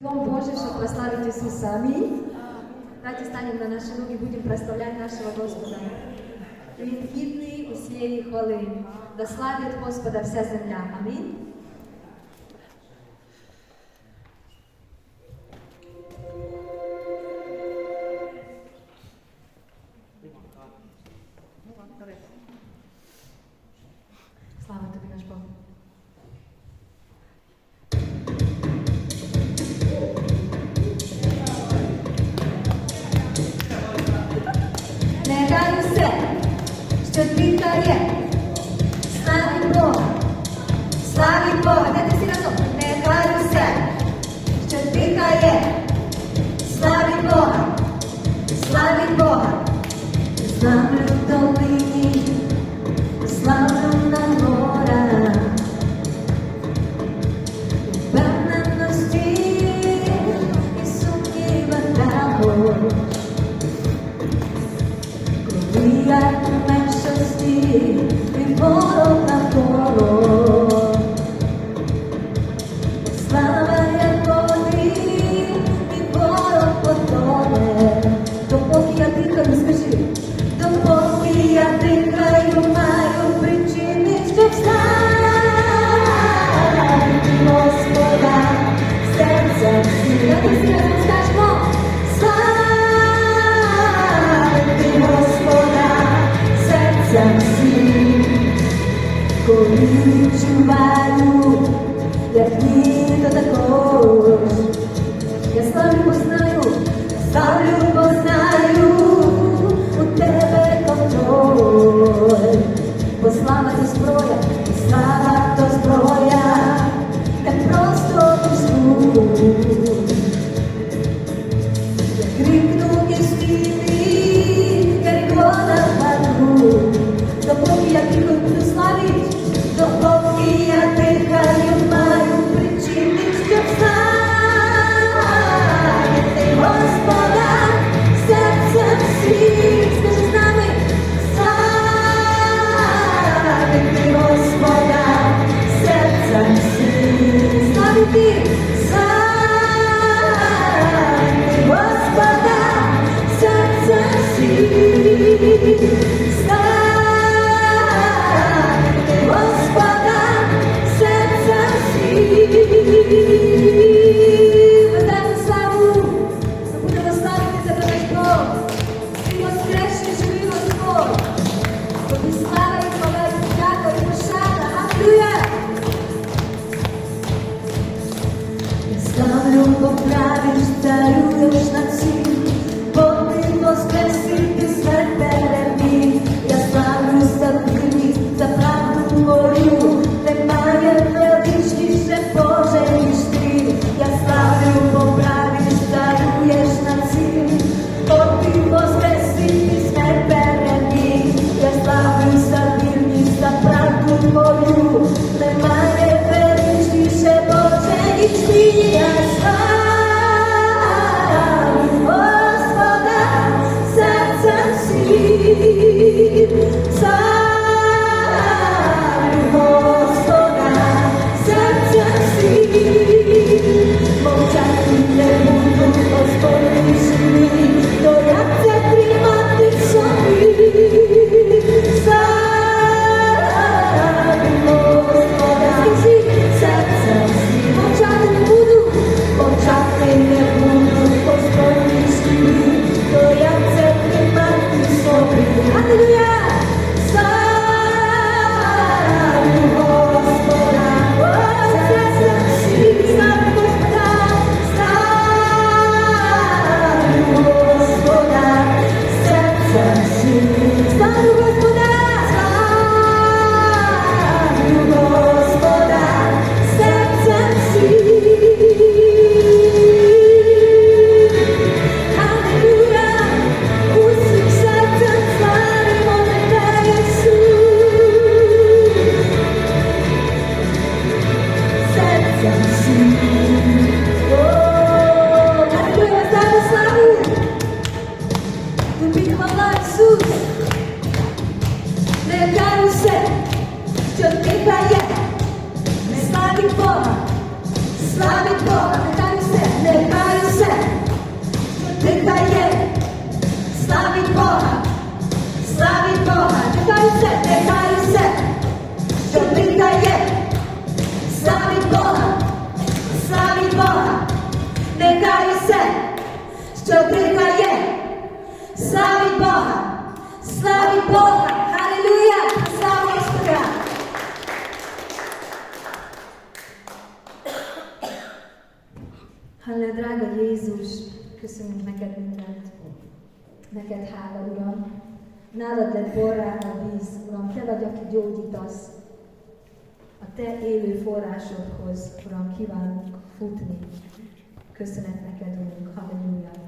Дом Божий, щоб прославити Ісуса. Амінь. Давайте станемо на наші ноги, будемо прославляти нашого Господа. Він гідний усієї хвали. Да славить Господа вся земля. Амінь. що приймає. Славить Бога! Славить Бога! Халилюя! Слава Господа! Halló, drága Jézus, köszönjük neked mindent. Neked hála, Uram. Nálad lett borrán a víz, Uram, te vagy, aki gyógyítasz. A te élő forrásodhoz, Uram, kívánunk futni. Köszönet neked, Urunk, halleluja.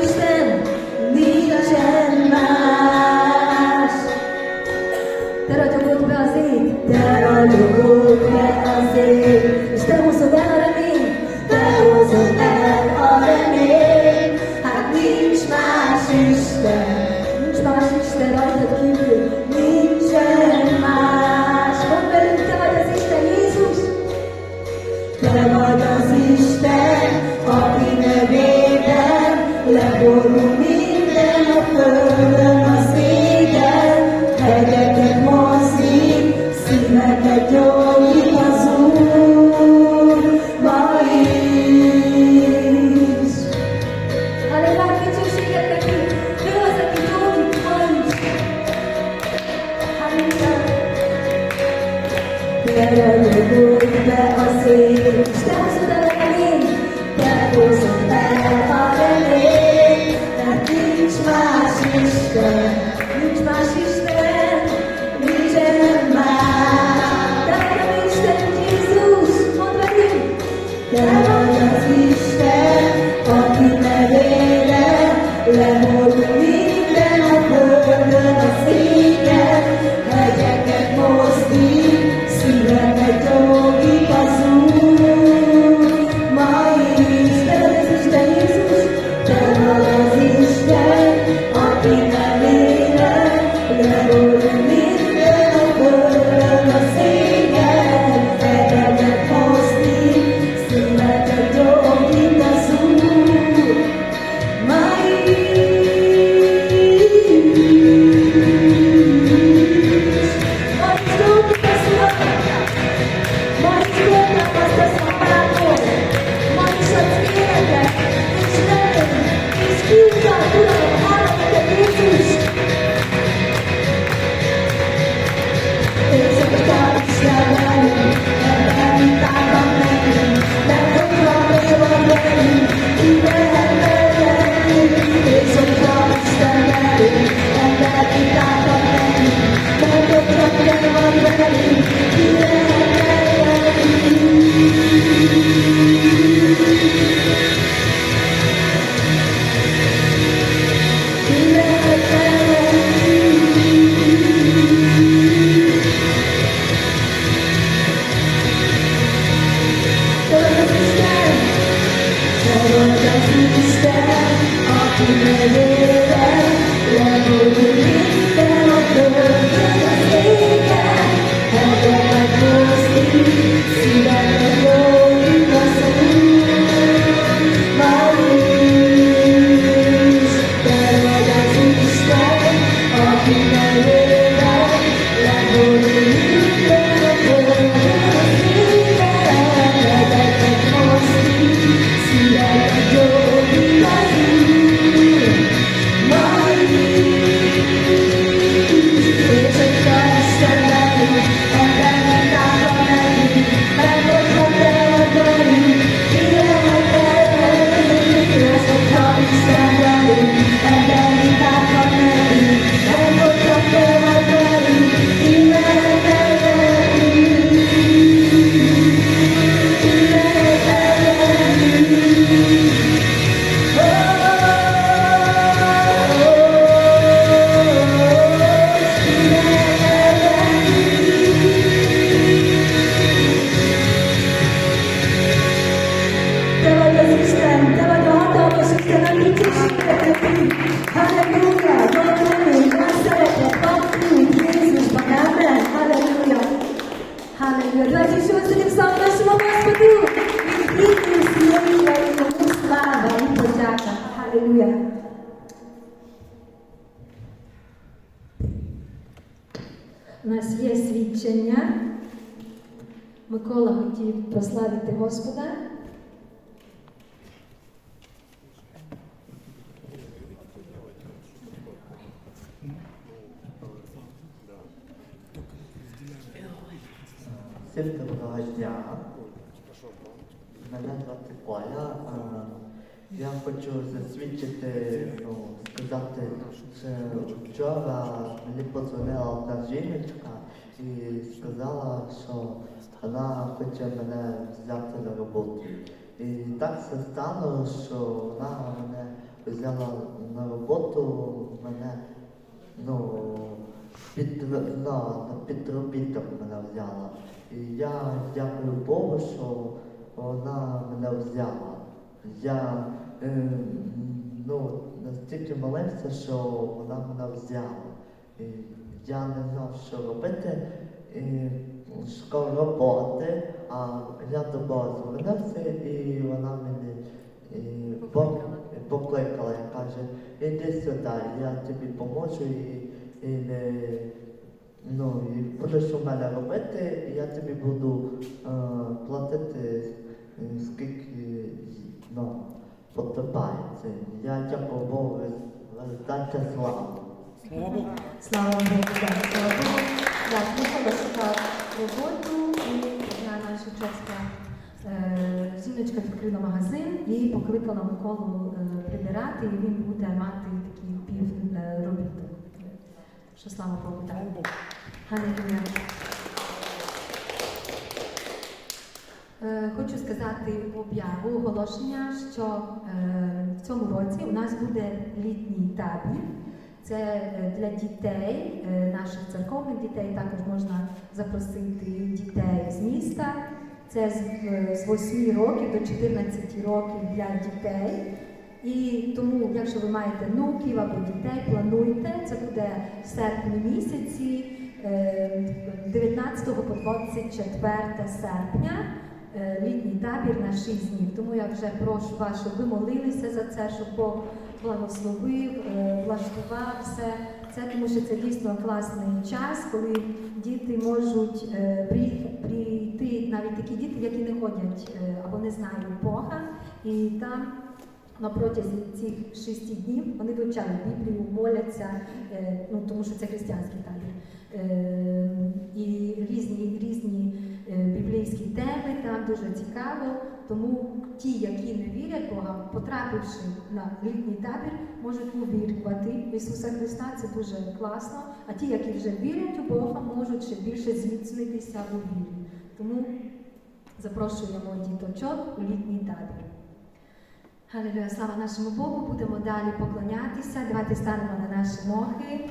understand. la Gözümüzden aklı verirler Yanılır Микола хотів прославити Господа. Всім доброго. Мене звати Коля. Я хочу засвідчити, ну, сказати, що вчора мені подзвонила одна жіночка і сказала, що вона хоче мене взяти на роботу. І так все стало, що вона мене взяла на роботу, мене ну, під, на, на підробіток мене взяла. І я дякую Богу, що вона мене взяла. Я е, ну, настільки молився, що вона мене взяла. І я не знав, що робити. І шукав роботи, а я до Бога звернувся, і вона мене і, пок- покликала і каже, іди сюди, я тобі поможу і, і не. Ну, і будеш у мене робити, і я тобі буду е, платити е, скільки ну, подобається. Я дякую Богу, дайте славу. Слава Богу, так, слава Богу. Так, Микола шукав роботу і одна наша чеська е, жіночка відкрила магазин і покликала Миколу е, прибирати, і він буде мати такий пів е, робіток. Що слава Богу, так. Галилуя. Е, Хочу сказати об'яву оголошення, що е, в цьому році у нас буде літній табір. Це е, для дітей, е, наших церковних дітей, також можна запросити дітей з міста. Це з, е, 8 років до 14 років для дітей. І тому, якщо ви маєте внуків або дітей, плануйте. Це буде в серпні місяці, е, 19 по 24 серпня. Е, Літній табір на 6 днів. Тому я вже прошу вас, щоб ви молилися за це, щоб Бог благословив, е, влаштував все. Це тому, що це дійсно класний час, коли діти можуть е, прийти, навіть такі діти, які не ходять або не знають Бога, і там на протязі цих шести днів вони вивчають Біблію, моляться, ну тому що це християнський табір. І різні, різні біблійські теми там дуже цікаво. Тому ті, які не вірять Бога, потрапивши на літній табір, можуть увірувати в Ісуса Христа. Це дуже класно. А ті, які вже вірять у Бога, можуть ще більше зміцнитися у вірі. Тому запрошуємо діточок у літній табір. Галилуя, слава нашому Богу, будемо далі поклонятися. Давайте станемо на наші ноги.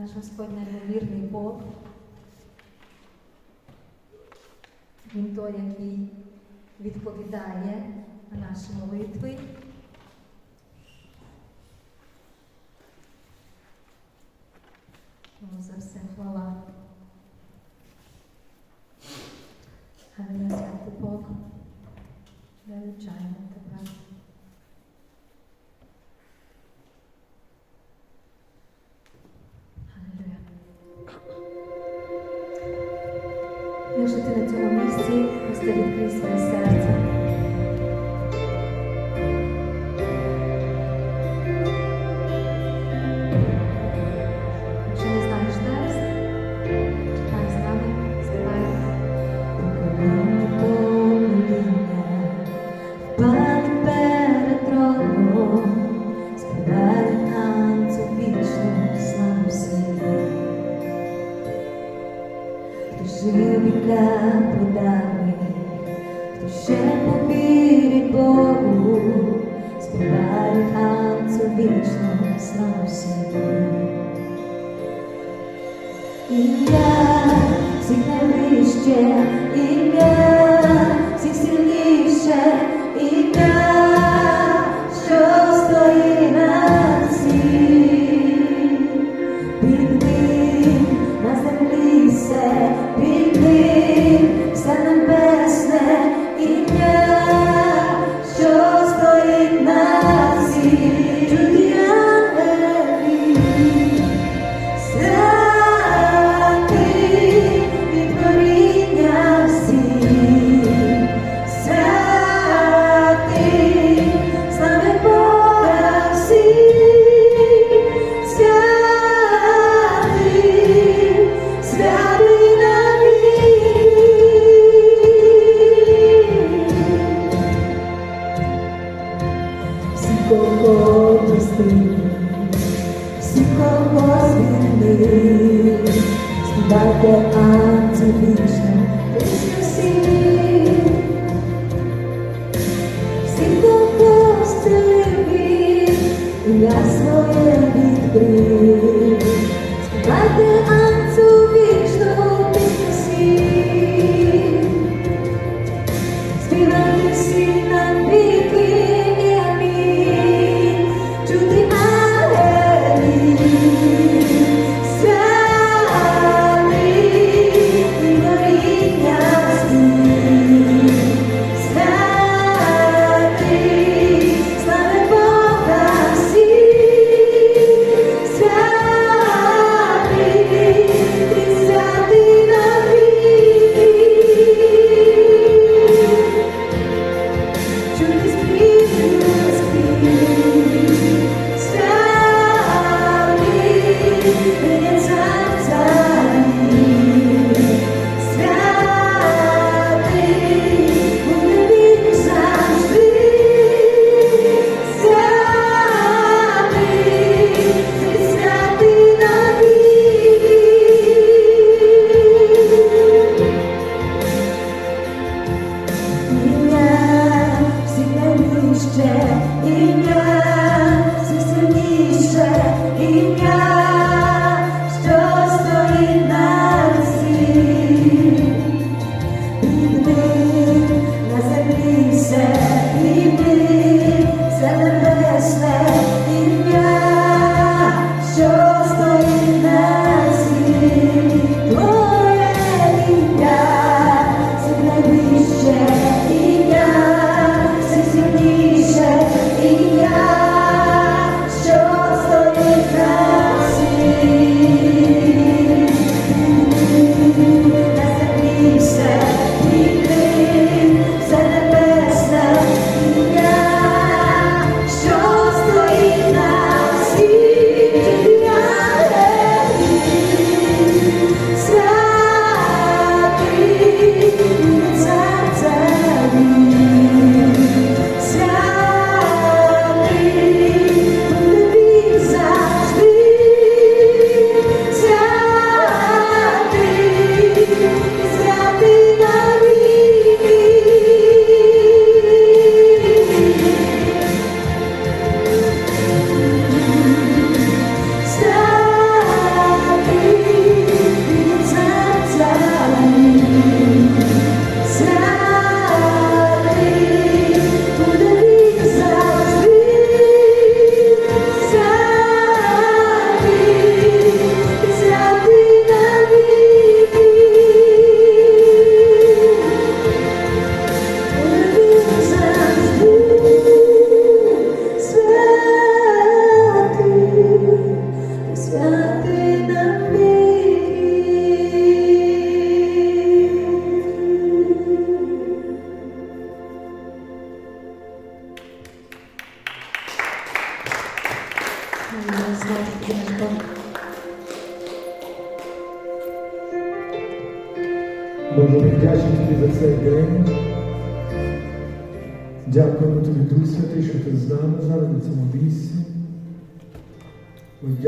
Наш Господь неймовірний Бог. Він той, який відповідає на наші молитви. Просто відкрий своє серце. Найвище, ім'я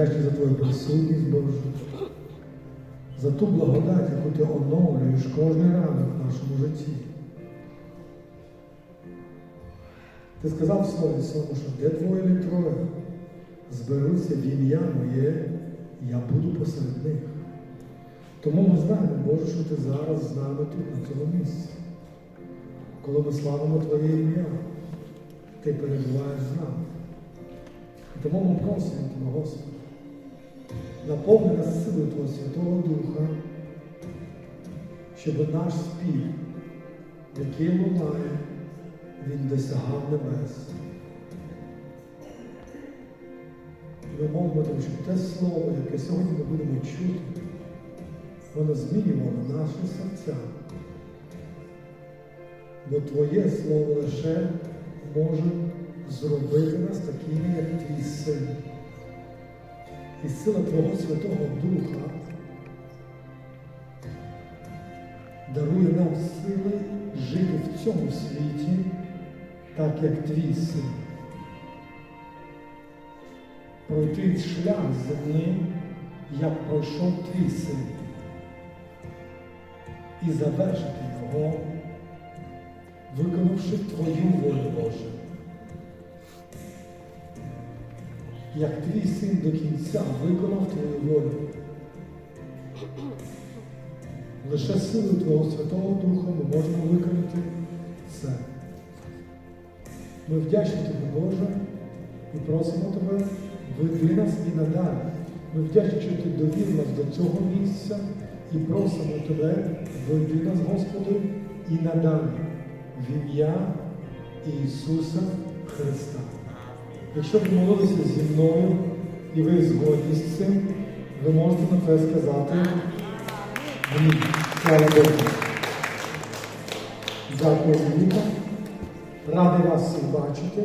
Ми вдячні за твою присутність, Боже, за ту благодать, яку ти оновлюєш кожний ранок в нашому житті. Ти сказав в слові своєму, що де двоє чи троє зберуться в ім'я моє, я буду посеред них. Тому ми знаємо, Боже, що ти зараз з нами тут, на цьому місці. Коли ми славимо Твоє ім'я, Ти перебуваєш з нами. Тому ми просимо Тебе, Господи, наповни нас силою Твого Святого Духа, щоб наш спів, який лунає, він досягав небес. Ми молимо щоб те слово, яке сьогодні ми будемо чути, воно змінювало наші серця. Бо Твоє слово лише може зробити нас такими, як твій син. І сила Твого Святого Духа дарує нам сили жити в цьому світі, так як твій син. Пройти шлях земним, як пройшов твій син і завершити його, виконавши Твою волю Боже. Як твій син до кінця виконав твою волю. Лише силою Твого Святого Духа ми можемо виконати це. Ми вдячні Тобі, Боже, і просимо Тебе, веди нас і надалі. Ми вдячні, що Ти довів нас до цього місця і просимо Тебе, веди нас, Господи, і надалі в ім'я Ісуса Христа. Якщо ви молилися зі мною і ви згодні з цим, ви можете на це сказати. Амінь. Слава Богу. Дякую, Віка. Радий вас всіх бачити.